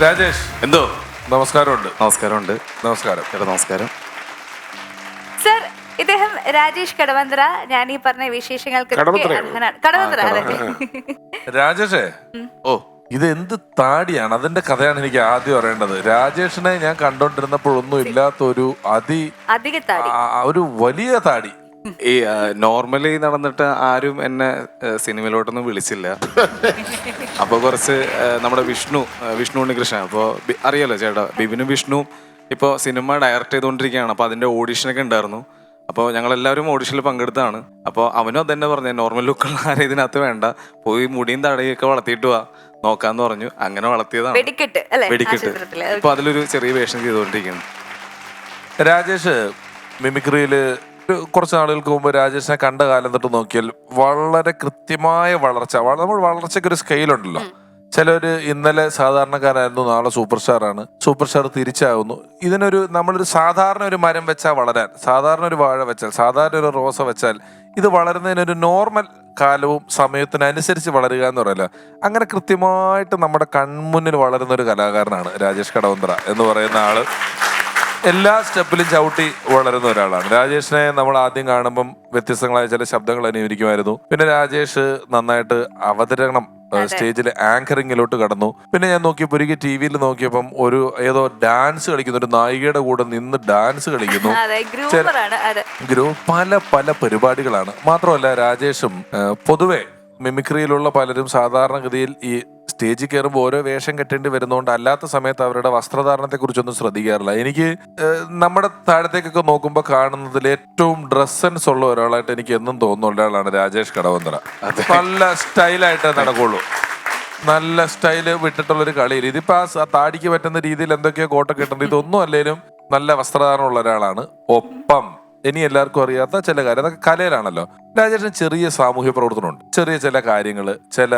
രാജേഷ് എന്തോ? നമസ്കാരമുണ്ട്. നമസ്കാരമുണ്ട്. നമസ്കാരം. ചേട്ടാ നമസ്കാരം. സർ ഇദ്ദേഹം രാജേഷ് കടവന്ത്ര. ഞാൻ ഈ പറഞ്ഞ വിശേഷങ്ങൾക്ക്? കടവന്ത്ര രാജേഷേ ഓ ഇത് എന്ത് താടിയാണ്? അതിന്റെ കഥയാണ് എനിക്ക് ആദ്യം അറിയേണ്ടത്. രാജേഷിനെ ഞാൻ കണ്ടോണ്ടിരുന്നപ്പോഴൊന്നും ഇല്ലാത്ത ഒരു അതി ഒരു വലിയ താടി. ഈ നോർമലി നടന്നിട്ട് ആരും എന്നെ സിനിമയിലോട്ടൊന്നും വിളിച്ചില്ല. അപ്പോൾ കുറച്ച് നമ്മുടെ വിഷ്ണു വിഷ്ണു ഉണ്ണികൃഷ്ണൻ അപ്പോൾ അറിയാലോ ചേട്ടാ ബിബിനും വിഷ്ണു ഇപ്പോൾ സിനിമ ഡയറക്റ്റ് ചെയ്തുകൊണ്ടിരിക്കുകയാണ് അപ്പോൾ അതിന്റെ ഓഡീഷനൊക്കെ ഉണ്ടായിരുന്നു. അപ്പോൾ ഞങ്ങളെല്ലാവരും ഓഡീഷനിൽ പങ്കെടുത്താണ് അപ്പോൾ അവനും അത് തന്നെ പറഞ്ഞു നോർമൽ ലുക്കുള്ള ആരും ഇതിനകത്ത് വേണ്ട. പോയി മുടിയും തടയൊക്കെ വളർത്തിയിട്ട് വാ. നോക്കാന്ന് പറഞ്ഞു. അങ്ങനെ വളർത്തിയതാണ്. വെടിക്കെട്ട് അല്ലെ? വെടിക്കെട്ട്. അതിലൊരു ചെറിയ വേഷം ചെയ്തുകൊണ്ടിരിക്കുന്നു രാജേഷ് മിമിക്രിയിൽ ഒരു കുറച്ച് നാളുകൾക്ക് മുമ്പ് രാജേഷിനെ കണ്ട കാലം തൊട്ട് നോക്കിയാൽ വളരെ കൃത്യമായ വളർച്ച. നമ്മൾ വളർച്ചയ്ക്ക് ഒരു സ്കെയിൽ ഉണ്ടല്ലോ. ചിലര് ഇന്നലെ സാധാരണക്കാരായിരുന്നു നാളെ സൂപ്പർ സ്റ്റാർ ആണ്. സൂപ്പർ സ്റ്റാർ തിരിച്ചാകുന്നു. ഇതിനൊരു നമ്മളൊരു സാധാരണ ഒരു മരം വെച്ചാൽ വളരാൻ സാധാരണ ഒരു വാഴ വെച്ചാൽ സാധാരണ ഒരു റോസ വെച്ചാൽ ഇത് വളരുന്നതിനൊരു നോർമൽ കാലവും സമയത്തിനനുസരിച്ച് വളരുക എന്ന് പറയല്ല. അങ്ങനെ കൃത്യമായിട്ട് നമ്മുടെ കൺമുന്നിൽ വളരുന്ന ഒരു കലാകാരനാണ് രാജേഷ് കടവന്ത്ര എന്ന് പറയുന്ന ആൾ. എല്ലാ സ്റ്റെപ്പിലും ചവിട്ടി വളരുന്ന ഒരാളാണ്. രാജേഷിനെ നമ്മൾ ആദ്യം കാണുമ്പം വ്യത്യസ്തങ്ങളായ ചില ശബ്ദങ്ങൾ അനുകരിക്കുമായിരുന്നു. പിന്നെ രാജേഷ് നന്നായിട്ട് അവതരണം സ്റ്റേജിലെ ആങ്കറിങ്ങിലോട്ട് കടന്നു. പിന്നെ ഞാൻ നോക്കിയപ്പോൾ ഒരിക്കൽ ടി വിയിൽ നോക്കിയപ്പം ഒരു ഏതോ ഡാൻസ് കളിക്കുന്ന ഒരു നായികയുടെ കൂടെ നിന്ന് ഡാൻസ് കളിക്കുന്നു. ഗ്രൂപ്പ് പല പല പരിപാടികളാണ്. മാത്രമല്ല രാജേഷും പൊതുവെ മിമിക്രിയിലുള്ള പലരും സാധാരണഗതിയിൽ ഈ സ്റ്റേജിൽ കയറുമ്പോൾ ഓരോ വേഷം കെട്ടേണ്ടി വരുന്നതുകൊണ്ട് അല്ലാത്ത സമയത്ത് അവരുടെ വസ്ത്രധാരണത്തെ കുറിച്ചൊന്നും ശ്രദ്ധിക്കാറില്ല. എനിക്ക് നമ്മുടെ താഴത്തേക്കൊക്കെ നോക്കുമ്പോൾ കാണുന്നതിൽ ഏറ്റവും ഡ്രസ് സെൻസ് ഉള്ള ഒരാളായിട്ട് എനിക്ക് എന്നും തോന്നുന്ന ഒരാളാണ് രാജേഷ് കടവന്ത്ര നല്ല സ്റ്റൈലായിട്ട് നടക്കുള്ളൂ. നല്ല സ്റ്റൈൽ വിട്ടിട്ടുള്ള ഒരു കളിയിൽ ഇതിപ്പോ ആ താടിക്ക് പറ്റുന്ന രീതിയിൽ എന്തൊക്കെയോ കോട്ടൊക്കെ ഇട്ടുണ്ട് ഇതൊന്നും അല്ലേലും നല്ല വസ്ത്രധാരണമുള്ള ഒരാളാണ്. ഒപ്പം ഇനി എല്ലാവർക്കും അറിയാത്ത ചില കാര്യം. അതൊക്കെ കലയിലാണല്ലോ. രാജേഷിന് ചെറിയ സാമൂഹ്യ പ്രവർത്തനമുണ്ട്. ചെറിയ ചില കാര്യങ്ങൾ ചില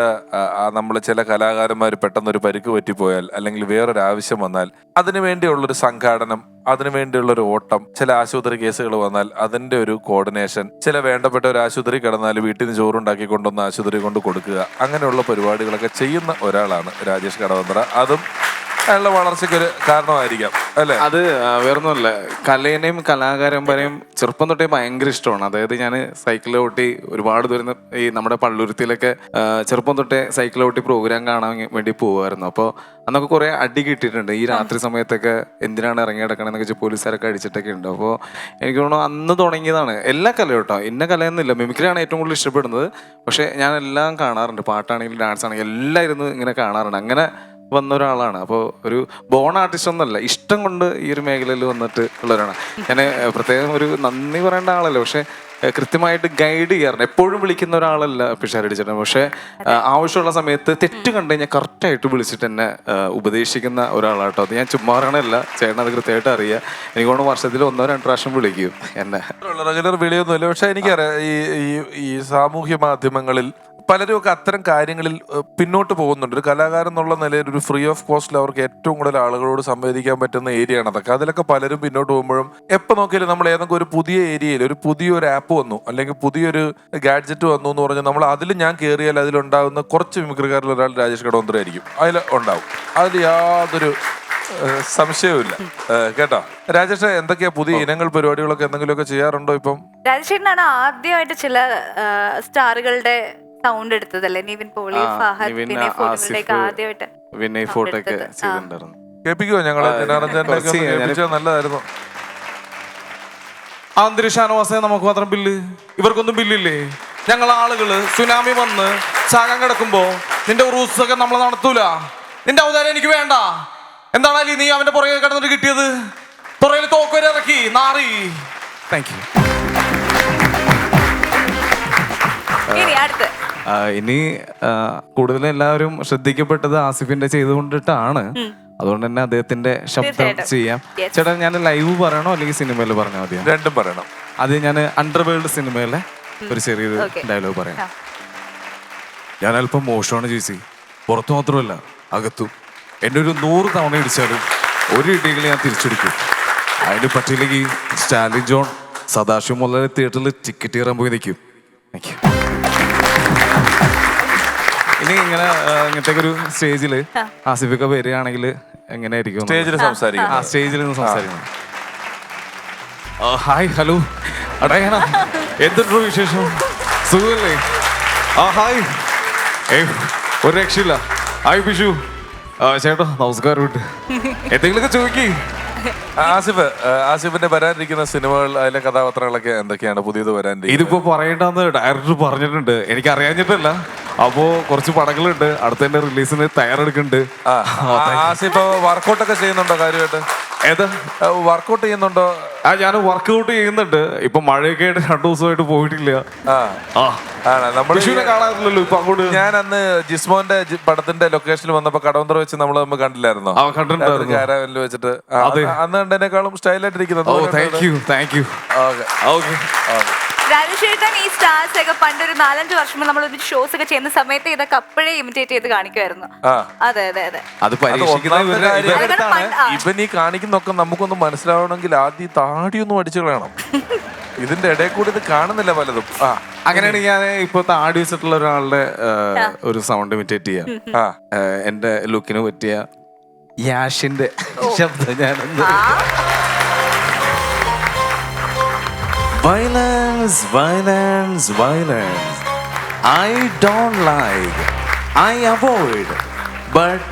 നമ്മൾ ചില കലാകാരന്മാർ പെട്ടെന്ന് ഒരു പരിക്ക് പറ്റിപ്പോയാൽ അല്ലെങ്കിൽ വേറൊരു ആവശ്യം വന്നാൽ അതിനു വേണ്ടിയുള്ളൊരു സംഘാടനം അതിനു വേണ്ടിയുള്ളൊരു ഓട്ടം ചില ആശുപത്രി കേസുകൾ വന്നാൽ അതിന്റെ ഒരു കോർഡിനേഷൻ ചില വേണ്ടപ്പെട്ട ഒരു ആശുപത്രി കിടന്നാൽ വീട്ടിൽ നിന്ന് ചോറുണ്ടാക്കി കൊണ്ടുവന്ന് ആശുപത്രി കൊണ്ട് കൊടുക്കുക അങ്ങനെയുള്ള പരിപാടികളൊക്കെ ചെയ്യുന്ന ഒരാളാണ് രാജേഷ് കടവന്ത്ര. അതും അയാളുടെ വളർച്ചയ്ക്ക് ഒരു കാരണമായിരിക്കാം അല്ലെ? അത് വേറൊന്നുമല്ല. കലേനെയും കലാകാരന്മാരെയും ചെറുപ്പം തൊട്ടേ ഭയങ്കര ഇഷ്ടമാണ്. അതായത് ഞാൻ സൈക്കിൾ ഓട്ടി ഒരുപാട് ദൂരം ഈ നമ്മുടെ പള്ളുരുത്തിയിലൊക്കെ ചെറുപ്പം തൊട്ടേ സൈക്കിൾ ഓട്ടി പ്രോഗ്രാം കാണാൻ വേണ്ടി പോകുമായിരുന്നു അപ്പോൾ അന്നൊക്കെ കുറേ അടി കിട്ടിയിട്ടുണ്ട്. ഈ രാത്രി സമയത്തൊക്കെ എന്തിനാണ് ഇറങ്ങി കിടക്കണമെന്നൊക്കെ വെച്ചാൽ പോലീസുകാരൊക്കെ അടിച്ചിട്ടൊക്കെ ഉണ്ട്. അപ്പോൾ എനിക്ക് തോന്നുന്നു അന്ന് തുടങ്ങിയതാണ്. എല്ലാ കലയും കേട്ടോ ഇന്ന കലയൊന്നുമില്ല. മിമിക്രിയാണ് ഏറ്റവും കൂടുതൽ ഇഷ്ടപ്പെടുന്നത്. പക്ഷേ ഞാൻ എല്ലാം കാണാറുണ്ട്. പാട്ടാണെങ്കിലും ഡാൻസ് ആണെങ്കിലും എല്ലാം ഇരുന്ന് ഇങ്ങനെ കാണാറുണ്ട്. അങ്ങനെ വന്ന ഒരാളാണ് അപ്പോൾ ഒരു ബോൺ ആർട്ടിസ്റ്റ് ഒന്നല്ല ഇഷ്ടം കൊണ്ട് ഈ ഒരു മേഖലയിൽ വന്നിട്ട് ഉള്ളവരാണ് ഞാൻ പ്രത്യേകം ഒരു നന്ദി പറയേണ്ട ആളല്ല പക്ഷേ കൃത്യമായിട്ട് ഗൈഡ് ചെയ്യാറുണ്ട്. എപ്പോഴും വിളിക്കുന്ന ഒരാളല്ല പിഷാരടിച്ചിട്ട് പക്ഷെ പക്ഷേ ആവശ്യമുള്ള സമയത്ത് തെറ്റ് കണ്ടു കഴിഞ്ഞാൽ കറക്റ്റായിട്ട് വിളിച്ചിട്ട് എന്നെ ഉപദേശിക്കുന്ന ഒരാളാട്ടോ. അത് ഞാൻ ചുമ്മാ പറയണല്ല ചേട്ടൻ അത് കൃത്യമായിട്ട് അറിയാം. എനിക്ക് തോന്നുന്നു വർഷത്തിൽ ഒന്നോ രണ്ടോ പ്രാവശ്യം വിളിക്കും എന്നെ. റെഗുലർ വിളിയൊന്നുമില്ല പക്ഷേ എനിക്കറിയാം ഈ ഈ ഈ സാമൂഹ്യ മാധ്യമങ്ങളിൽ പലരും ഒക്കെ അത്തരം കാര്യങ്ങളിൽ പിന്നോട്ട് പോകുന്നുണ്ട്. ഒരു കലാകാരൻ എന്നുള്ള നിലയിൽ ഒരു ഫ്രീ ഓഫ് കോസ്റ്റിൽ അവർക്ക് ഏറ്റവും കൂടുതൽ ആളുകളോട് സംവദിക്കാൻ പറ്റുന്ന ഏരിയ ആണ്. അതൊക്കെ അതിലൊക്കെ പലരും പിന്നോട്ട് പോകുമ്പോഴും എപ്പോൾ നോക്കിയാലും നമ്മൾ ഏതെങ്കിലും ഒരു പുതിയ ഏരിയയിൽ ഒരു പുതിയൊരു ആപ്പ് വന്നു അല്ലെങ്കിൽ പുതിയൊരു ഗാഡ്ജറ്റ് വന്നു എന്ന് പറഞ്ഞാൽ നമ്മൾ അതിൽ ഞാൻ കയറിയാൽ അതിലുണ്ടാകുന്ന കുറച്ച് മിമിക്രിക്കാരിൽ ഒരാൾ രാജേഷ് കടവന്ത്ര ആയിരിക്കും അതിൽ ഉണ്ടാവും. അതിൽ യാതൊരു സംശയവുമില്ല കേട്ടോ? രാജേഷ് എന്തൊക്കെയാ പുതിയ ഇനങ്ങൾ പരിപാടികളൊക്കെ എന്തെങ്കിലുമൊക്കെ ചെയ്യാറുണ്ടോ ഇപ്പം? രാജേഷേട്ടനാണ് ആദ്യമായിട്ട് ചില സ്റ്റാറുകളുടെ സൗണ്ട് എടുത്തതല്ലേ? നിവിൻ പോളി ഫഹദ് ആദ്യമായിട്ട് വിനയ്. ചെയ്തിട്ടുണ്ടായിരുന്നു. കേൾപ്പിക്കുമോ ഞങ്ങൾ? ഒന്ന് നല്ലതായിരുന്നു. അന്തരീക്ഷാനവാസ നമുക്ക് മാത്രം ബില്ല്. ഇവർക്കൊന്നും ബില്ലില്ലേ? ഞങ്ങൾ ആളുകൾ സുനാമി വന്ന് ചാകാൻ കിടക്കുമ്പോ നിന്റെ റൂസ് ഒക്കെ നമ്മൾ നടത്തൂല. നിന്റെ അവതാരം എനിക്ക് വേണ്ട. എന്താണ് അലി നീ അവന്റെ പുറകെ കിടന്നിട്ട് കിട്ടിയത്? പുറകിൽ തോക്കുവരെ ഇറക്കി നാറി. താങ്ക് യു ഇനി അടുത്ത്. ഇനി കൂടുതൽ എല്ലാവരും ശ്രദ്ധിക്കപ്പെട്ടത് ആസിഫിന്റെ ചെയ്തുകൊണ്ടിട്ടാണ് അതുകൊണ്ട് തന്നെ അദ്ദേഹത്തിന്റെ ശബ്ദം ചെയ്യാം. ചേട്ടാ ഞാൻ ലൈവ് പറയണോ അല്ലെങ്കിൽ സിനിമയിൽ പറഞ്ഞാൽ മതിയോ? രണ്ടും പറയണം. അത് ഞാൻ അണ്ടർവേൾഡ് സിനിമയിലെ ഒരു ചെറിയൊരു ഡയലോഗ് പറയാം. ഞാൻ അല്പം മോശമാണ് ചേച്ചി. പുറത്തു മാത്രമല്ല അകത്തും. എന്നെ ഒരു നൂറ് തവണ ഇടിച്ചാലും ഒരു ഇടികൾ ഞാൻ തിരിച്ചെടുക്കും. അതിന് പറ്റിയില്ലെങ്കിൽ സ്റ്റാലിൻ ജോൺ സദാശിവം മുതലേ തിയേറ്ററിൽ ടിക്കറ്റ് കയറാൻ പോയി നിൽക്കും താങ്ക് യു ഇനി ഇങ്ങനെ ഇങ്ങനത്തെ ഒരു സ്റ്റേജിൽ ആസിഫൊക്കെ വരികയാണെങ്കിൽ എങ്ങനെയായിരിക്കും. സ്റ്റേജിൽ സംസാരിക്കും. ആ സ്റ്റേജിൽ നിന്ന് സംസാരിക്കണം. Hi hello. അടയണ എന്തുണ്ടോ വിശേഷം? സുഖല്ലേ? ആ ഹായ്. ഒരു രക്ഷയില്ല. ഹായ് ബിഷു ചേട്ടോ നമസ്കാരം ഉണ്ട്. എന്തെങ്കിലുമൊക്കെ ചോദിക്കേ. ആസിഫ് ആസിഫിന്റെ വരാനിരിക്കുന്ന സിനിമകൾ അതിലെ കഥാപാത്രങ്ങളൊക്കെ എന്തൊക്കെയാണ് പുതിയത് വരാൻ ഇതിപ്പോ പറയണ്ടെന്ന് ഡയറക്ടർ പറഞ്ഞിട്ടുണ്ട്. എനിക്ക് അറിയാഞ്ഞിട്ടല്ല. അപ്പോ കുറച്ച് പടങ്ങളുണ്ട്. അടുത്തതിന്റെ റിലീസിന് തയ്യാറെടുക്കുന്നുണ്ട്. വർക്കൗട്ട് ഒക്കെ ചെയ്യുന്നുണ്ടോ കാര്യമായിട്ട്? ഏത്? വർക്കൗട്ട് ചെയ്യുന്നുണ്ടോ? ആ ഞാൻ വർക്കൗട്ട് ചെയ്യുന്നുണ്ട്. ഇപ്പൊ മഴയൊക്കെ ആയിട്ട് രണ്ടു ദിവസമായിട്ട് പോയിട്ടില്ല. കാണാറില്ലല്ലോ ഇപ്പൊ അങ്ങോട്ട്? ഞാൻ അന്ന് ജിസ്മോന്റെ പടത്തിന്റെ ലൊക്കേഷനിൽ വന്നപ്പോ കടവന്തറ വെച്ച് നമ്മൾ നമ്മൾ കണ്ടില്ലായിരുന്നോ? കണ്ടിട്ടുണ്ടായിരുന്നു. വെച്ചിട്ട്. അന്ന് കണ്ടതിനേക്കാളും സ്റ്റൈലായിട്ടിരിക്കുന്നു ഓ thank you thank you okay. Okay. രാജേഷേട്ടൻ ഈ സ്റ്റാർസ് ഒക്കെ പണ്ടൊരു നാലഞ്ച് വർഷം നമ്മൾ ഒരു ഷോസ് ഒക്കെ ചെയ്യുന്ന സമയത്ത് ഇതൊക്കെ അപ്പോഴേ ഇമിറ്റേറ്റ് ചെയ്ത് കാണിക്കുമായിരുന്നു. അതെ അതെ അതെ. അത് പരീക്ഷിക്കുന്ന ഇവരുടെ- ഇവരുടെ. ഇവൻ ഈ കാണിക്കുന്നൊക്കെ നമുക്കൊന്ന് മനസ്സിലാവണമെങ്കിൽ ആദ്യം ഈ താടിയൊന്നും അടിച്ചു കളയണം. ഇതിന്റെ ഇടയിൽ കൂടി ഇത് കാണുന്നില്ല പലതും. ആ. അങ്ങനെയാണ് ഞാൻ ഇപ്പൊ താടി വെച്ചിട്ടുള്ള ഒരാളുടെ ഒരു സൗണ്ട് ഇമിറ്റേറ്റ് ചെയ്യാം. ആ. എന്റെ ലുക്കിന് പറ്റിയ യാഷിന്റെ ശബ്ദം ഞാനൊന്ന് violence violence violence I don't like I avoid but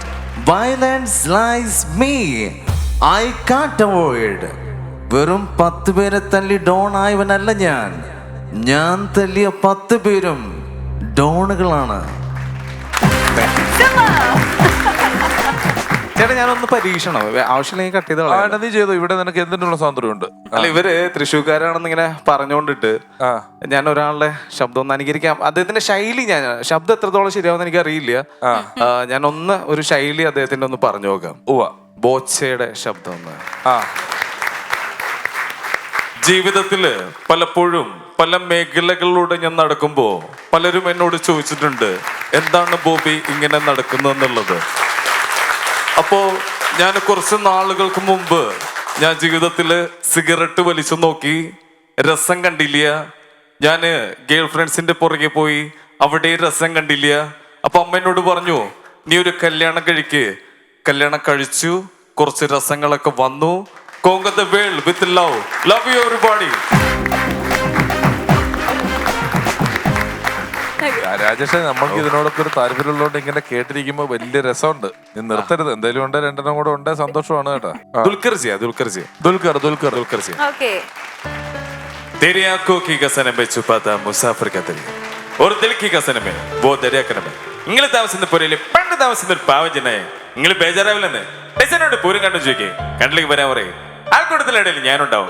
violence likes me I can't avoid വെറും പത്ത് പേരെ തല്ലി ഡോൺ ആയവനല്ല ഞാൻ. ഞാൻ തല്ലിയ പത്ത് പേരും ഡോണുകളാണ്. ചേട്ടാ ഞാനൊന്ന് പരീക്ഷണം. ആവശ്യമില്ലെങ്കിൽ കട്ട് ചെയ്ത് ആ, കളയാം. എടാ, നീ ചെയ്തു? ഇവിടെ നിനക്ക് എന്തിനുള്ള സ്വാതന്ത്ര്യമുണ്ട്? അല്ല ഇവർ തൃശ്ശൂർക്കാരാണെന്ന് ഇങ്ങനെ പറഞ്ഞുകൊണ്ടിട്ട് ആ. ഞാൻ ഒരാളുടെ ശബ്ദം ഒന്ന് അനുകരിക്കാം. അദ്ദേഹത്തിന്റെ ശൈലി ഞാൻ ശബ്ദം എത്രത്തോളം ശരിയാവുന്ന എനിക്ക് അറിയില്ല ഞാൻ ഒന്ന് ഒരു ശൈലി അദ്ദേഹത്തിന്റെ ഒന്ന് പറഞ്ഞു നോക്കാം. ബോച്ചയുടെ ശബ്ദം ഒന്ന്. ആ. ജീവിതത്തിൽ പലപ്പോഴും പല മേഖലകളിലൂടെ ഞാൻ നടക്കുമ്പോൾ പലരും എന്നോട് ചോദിച്ചിട്ടുണ്ട് എന്താണ് ബോബി ഇങ്ങനെ നടക്കുന്നതെന്നുള്ളത്? അപ്പോ ഞാൻ കുറച്ച് നാളുകൾക്ക് മുമ്പ് ഞാൻ ജീവിതത്തിൽ സിഗരറ്റ് വലിച്ചു നോക്കി. രസം കണ്ടില്ല. ഞാൻ ഗേൾ ഫ്രണ്ട്സിന്റെ പുറകെ പോയി അവിടെ രസം കണ്ടില്ല. അപ്പൊ അമ്മേനോട് പറഞ്ഞു നീ ഒരു കല്യാണം കഴിക്ക്. കല്യാണം കഴിച്ചു. കുറച്ച് രസങ്ങളൊക്കെ വന്നു. Conquer the world with love love you everybody രാജേഷേ നമ്മൾക്ക് ഇതിനോടൊക്കെ ഒരു താല്പര്യമുള്ളതുകൊണ്ട് ഇങ്ങനെ കേട്ടിരിക്കുമ്പോ വലിയ രസമുണ്ട് നീ നിർത്തരുത് എന്തെങ്കിലും ഉണ്ട് രണ്ടെണ്ണം കൂടെ ഉണ്ട് സന്തോഷമാണ് കേട്ടോ ആ. ദുൽഖർ സിയ ദുൽഖർ സിയ ദുൽഖർ ദുൽഖർ ദുൽഖർ സിയ ഓക്കെ तेरी आंखों की कसम में छुपा था मुसाफिर का दिल और दिल की कसम में वो दरिया കനമ നിങ്ങൾ താമസിക്കുന്ന പുരയില് പണ്ട് താമസിക്കുന്ന ഒരു പാവം ജനായ നിങ്ങൾ ബേജാറാവില്ലെന്ന് ടെസനോട് പൂരം കണ്ടു ചോദിക്കേ കണ്ടിലേക്ക് വരാൻ പറയും ആൾക്കൂട്ടത്തിലിടയിൽ ഞാനുണ്ടാവും